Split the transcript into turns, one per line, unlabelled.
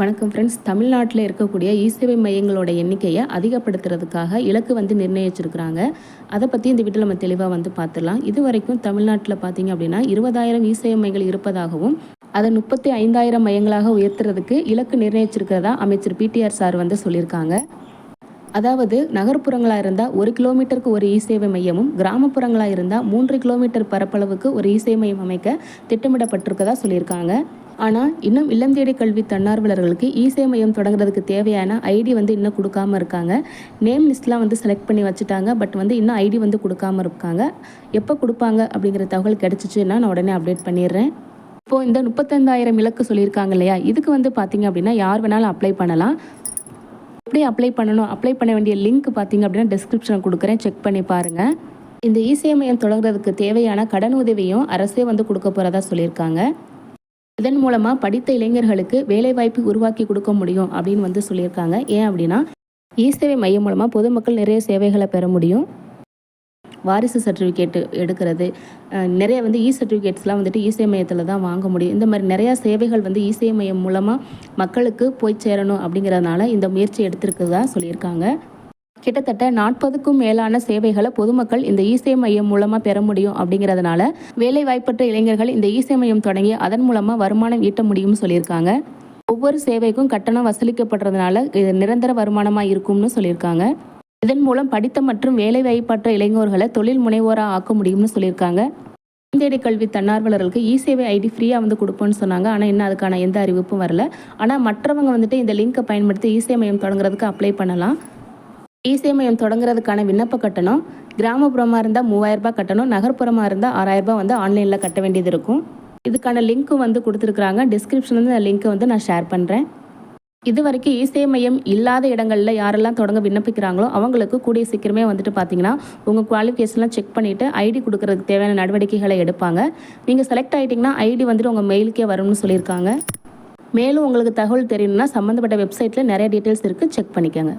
வணக்கம் ஃப்ரெண்ட்ஸ் தமிழ்நாட்டில் இருக்கக்கூடிய இசேவை மையங்களோட எண்ணிக்கையை அதிகப்படுத்துறதுக்காக இலக்கு வந்து நிர்ணயிச்சிருக்கிறாங்க. அதை பற்றி இந்த வீட்டில் நம்ம தெளிவாக வந்து பார்த்துடலாம் இது வரைக்கும் தமிழ்நாட்டில் பார்த்தீங்க அப்படின்னா இருபதாயிரம் இசேவை மையங்கள் இருப்பதாகவும் அதை முப்பத்தி ஐந்தாயிரம் மையங்களாக உயர்த்துறதுக்கு இலக்கு நிர்ணயிச்சிருக்கிறதா அமைச்சர் பிடிஆர் சார் வந்து சொல்லியிருக்காங்க. அதாவது நகர்ப்புறங்களாக இருந்தால் ஒரு கிலோமீட்டருக்கு ஒரு இசேவை மையமும் கிராமப்புறங்களாக இருந்தால் மூன்று கிலோமீட்டர் பரப்பளவுக்கு ஒரு இசேவை மையம் அமைக்க திட்டமிடப்பட்டிருக்கதா சொல்லியிருக்காங்க. ஆனால் இன்னும் இல்லம் தேடி கல்வி தன்னார்வலர்களுக்கு இ மையம் தொடங்குறதுக்கு தேவையான ஐடி வந்து இன்னும் கொடுக்காம இருக்காங்க. நேம் லிஸ்ட்லாம் வந்து செலக்ட் பண்ணி வச்சுட்டாங்க. பட் வந்து இன்னும் ஐடி வந்து கொடுக்காம இருக்காங்க. எப்போ கொடுப்பாங்க அப்படிங்கிற தகவல் கிடச்சிச்சுன்னா நான் உடனே அப்டேட் பண்ணிடுறேன். இப்போது இந்த முப்பத்தஞ்சாயிரம் இலக்கு சொல்லியிருக்காங்க இல்லையா? இதுக்கு வந்து பார்த்தீங்க அப்படின்னா யார் வேணாலும் அப்ளை பண்ணலாம். எப்படி அப்ளை பண்ணணும்? அப்ளை பண்ண வேண்டிய லிங்க் பார்த்தீங்க அப்படின்னா டிஸ்கிரிப்ஷன் கொடுக்குறேன். செக் பண்ணி பாருங்கள் இந்த இசேவை மையம் தொடங்குறதுக்கு தேவையான கடன் உதவியும் அரசே வந்து கொடுக்க போகிறதா சொல்லியிருக்காங்க. இதன் மூலமாக படித்த இளைஞர்களுக்கு வேலைவாய்ப்பு உருவாக்கி கொடுக்க முடியும் அப்படின்னு வந்து சொல்லியிருக்காங்க. ஏன் அப்படின்னா இ சேவை மையம் மூலமாக பொதுமக்கள் நிறைய சேவைகளை பெற முடியும். வாரிசு சர்டிஃபிகேட்டு எடுக்கிறது. நிறைய வந்து இ சர்டிஃபிகேட்ஸ்லாம் வந்துட்டு இசை மையத்தில் தான் வாங்க முடியும். இந்த மாதிரி நிறையா சேவைகள் வந்து இசேவை மையம் மூலமாக மக்களுக்கு போய் சேரணும் அப்படிங்கிறதுனால இந்த முயற்சி எடுத்திருக்கிறதா சொல்லியிருக்காங்க. கிட்டத்தட்ட நாற்பதுக்கும் மேலான சேவைகளை பொதுமக்கள் இந்த இசை மையம் மூலமாக பெற முடியும் அப்படிங்கிறதுனால வேலை வாய்ப்பற்ற இளைஞர்கள் இந்த இசை மையம் தொடங்கி அதன் மூலமாக வருமானம் ஈட்ட முடியும்னு சொல்லியிருக்காங்க. ஒவ்வொரு சேவைக்கும் கட்டணம் வசூலிக்கப்படுறதுனால இது நிரந்தர வருமானமாக இருக்கும்னு சொல்லியிருக்காங்க. இதன் மூலம் படித்த மற்றும் வேலை வாய்ப்பற்ற இளைஞர்களை தொழில் முனைவோராக ஆக்க முடியும்னு சொல்லியிருக்காங்க. தேடி கல்வி தன்னார்வலர்களுக்கு இ சேவை ஐடி ஃப்ரீயாக வந்து கொடுப்போம்னு சொன்னாங்க. ஆனால் இன்னும் அதுக்கான எந்த அறிவிப்பும் வரல. ஆனால் மற்றவங்க வந்துட்டு இந்த லிங்கை பயன்படுத்தி இசை மையம் தொடங்குறதுக்கு அப்ளை பண்ணலாம். இசை மையம் தொடங்குறதுக்கான விண்ணப்ப கட்டணம் கிராமப்புறமாக இருந்தால் மூவாயிரம் ரூபாய் கட்டணும் நகர்ப்புறமாக இருந்தால் ஆறாயிரம் ரூபாய் வந்து ஆன்லைனில் கட்ட வேண்டியது இருக்கும். இதுக்கான லிங்க்கும் வந்து கொடுத்துருக்குறாங்க. டிஸ்கிரிப்ஷன்லேருந்து இந்த லிங்க்கை வந்து நான் ஷேர் பண்ணுறேன் இது வரைக்கும் இசை மையம் இல்லாத இடங்களில் யாரெல்லாம் தொடங்க விண்ணப்பிக்கிறாங்களோ அவங்களுக்கு கூடிய சீக்கிரமே வந்துட்டு பார்த்தீங்கன்னா உங்கள் குவாலிஃபிகேஷன்லாம் செக் பண்ணிவிட்டு ஐடி கொடுக்கறதுக்கு தேவையான நடவடிக்கைகளை எடுப்பாங்க. நீங்கள் செலக்ட் ஆகிட்டிங்கன்னா ஐடி வந்துட்டு உங்கள் மெயிலுக்கே வரும்னு சொல்லியிருக்காங்க. மேலும் உங்களுக்கு தகவல் தெரியணும்னா சம்மந்தப்பட்ட வெப்சைட்டில் நிறைய டீட்டெயில்ஸ் இருக்குது செக் பண்ணிக்கோங்க.